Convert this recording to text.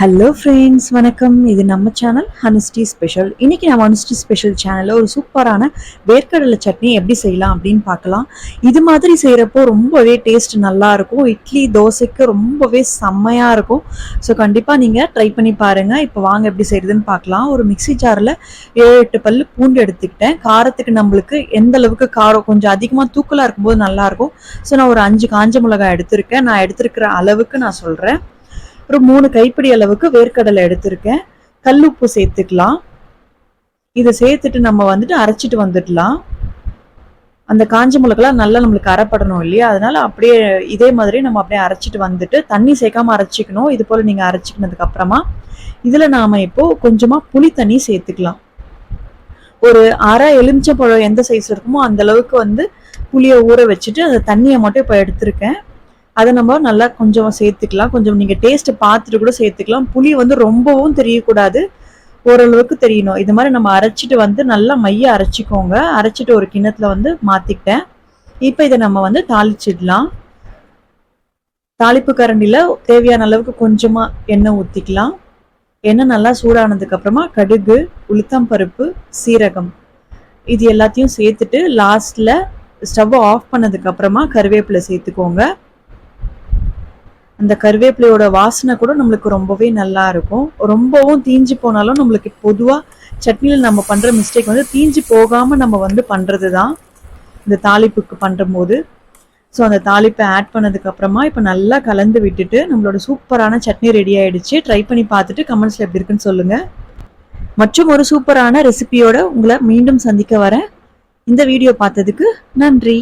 Hello friends வணக்கம். இது நம்ம சேனல் ஹனிஸ்டி ஸ்பெஷல் இன்னைக்கு நம்ம ஹனிஸ்டி ஸ்பெஷல் சேனலில் ஒரு சூப்பரான வேர்க்கடலை சட்னி எப்படி செய்யலாம் அப்படின்னு பார்க்கலாம். இது மாதிரி செய்கிறப்போ ரொம்பவே டேஸ்ட் நல்லாயிருக்கும் இட்லி தோசைக்கு ரொம்பவே செம்மையாக இருக்கும். ஸோ கண்டிப்பாக நீங்கள் ட்ரை பண்ணி பாருங்கள் இப்போ வாங்க எப்படி செய்கிறதுன்னு பார்க்கலாம். ஒரு மிக்ஸி ஜாரில் ஏழு எட்டு பல் பூண்டு எடுத்துக்கிட்டேன். காரத்துக்கு நம்மளுக்கு எந்த அளவுக்கு காரம் கொஞ்சம் அதிகமாக தூக்கலாக இருக்கும்போது நல்லாயிருக்கும் ஸோ நான் ஒரு அஞ்சு காஞ்ச மிளகாய் எடுத்திருக்கேன். நான் எடுத்திருக்கிற அளவுக்கு நான் சொல்கிறேன் ஒரு மூணு கைப்பிடி அளவுக்கு வேர்க்கடலை எடுத்திருக்கேன். கல்லுப்பு சேர்த்துக்கலாம். இதை சேர்த்துட்டு நம்ம வந்துட்டு அரைச்சிட்டு வந்துடலாம். அந்த காஞ்ச மிளகெல்லாம் நல்லா நம்மளுக்கு அரைப்படணும் இல்லையா? அதனால அப்படியே இதே மாதிரி நம்ம அப்படியே அரைச்சிட்டு வந்துட்டு தண்ணி சேர்க்காம அரைச்சிக்கணும். இது போல் நீங்கள் அரைச்சிக்கினதுக்கு அப்புறமா இதில் நாம் இப்போ கொஞ்சமாக புளி தண்ணி சேர்த்துக்கலாம். ஒரு அரை எலுமிச்சப்பழம் எந்த சைஸ் இருக்குமோ அந்த அளவுக்கு வந்து புளியை ஊற வச்சுட்டு அந்த தண்ணியை மட்டும் இப்போ எடுத்திருக்கேன். அதை நம்ம நல்லா கொஞ்சம் சேர்த்துக்கலாம். கொஞ்சம் நீங்கள் டேஸ்ட்டை பார்த்துட்டு கூட சேர்த்துக்கலாம். புளி வந்து ரொம்பவும் தெரியக்கூடாது. ஓரளவுக்கு தெரியணும். இது மாதிரி நம்ம அரைச்சிட்டு வந்து நல்லா மைய அரைச்சிக்கோங்க. அரைச்சிட்டு ஒரு கிண்ணத்தில் வந்து மாற்றிக்கிட்டேன் இப்போ இதை நம்ம வந்து தாளிச்சிடலாம். தாளிப்பு கரண்டியில் தேவையான அளவுக்கு கொஞ்சமாக எண்ணெய் ஊற்றிக்கலாம் எண்ணெய் நல்லா சூடானதுக்கப்புறமா கடுகு கடுகு உளுத்தம்பருப்பு சீரகம். இது எல்லாத்தையும் சேர்த்துட்டு லாஸ்ட்டில் ஸ்டவ் ஆஃப் பண்ணதுக்கப்புறமா கருவேப்பிலை சேர்த்துக்கோங்க. அந்த கருவேப்பிலையோட வாசனை கூட நம்மளுக்கு ரொம்பவே நல்லா இருக்கும். ரொம்பவும் தீஞ்சு போனாலும் நம்மளுக்கு பொதுவாக சட்னியில் நம்ம பண்ணுற மிஸ்டேக் வந்து தீஞ்சு போகாமல் நம்ம வந்து பண்ணுறது தான் இந்த தாளிப்புக்கு பண்ணும்போது ஸோ அந்த தாளிப்பை ஆட் பண்ணதுக்கப்புறமா இப்போ நல்லா கலந்து விட்டுட்டு நம்மளோட சூப்பரான சட்னி ரெடி ஆகிடுச்சு ட்ரை பண்ணி பார்த்துட்டு கமெண்ட்ஸில் எப்படி இருக்குன்னு சொல்லுங்கள் மற்றும் ஒரு சூப்பரான ரெசிபியோட உங்களை மீண்டும் சந்திக்க வரேன். இந்த வீடியோ பார்த்ததுக்கு நன்றி.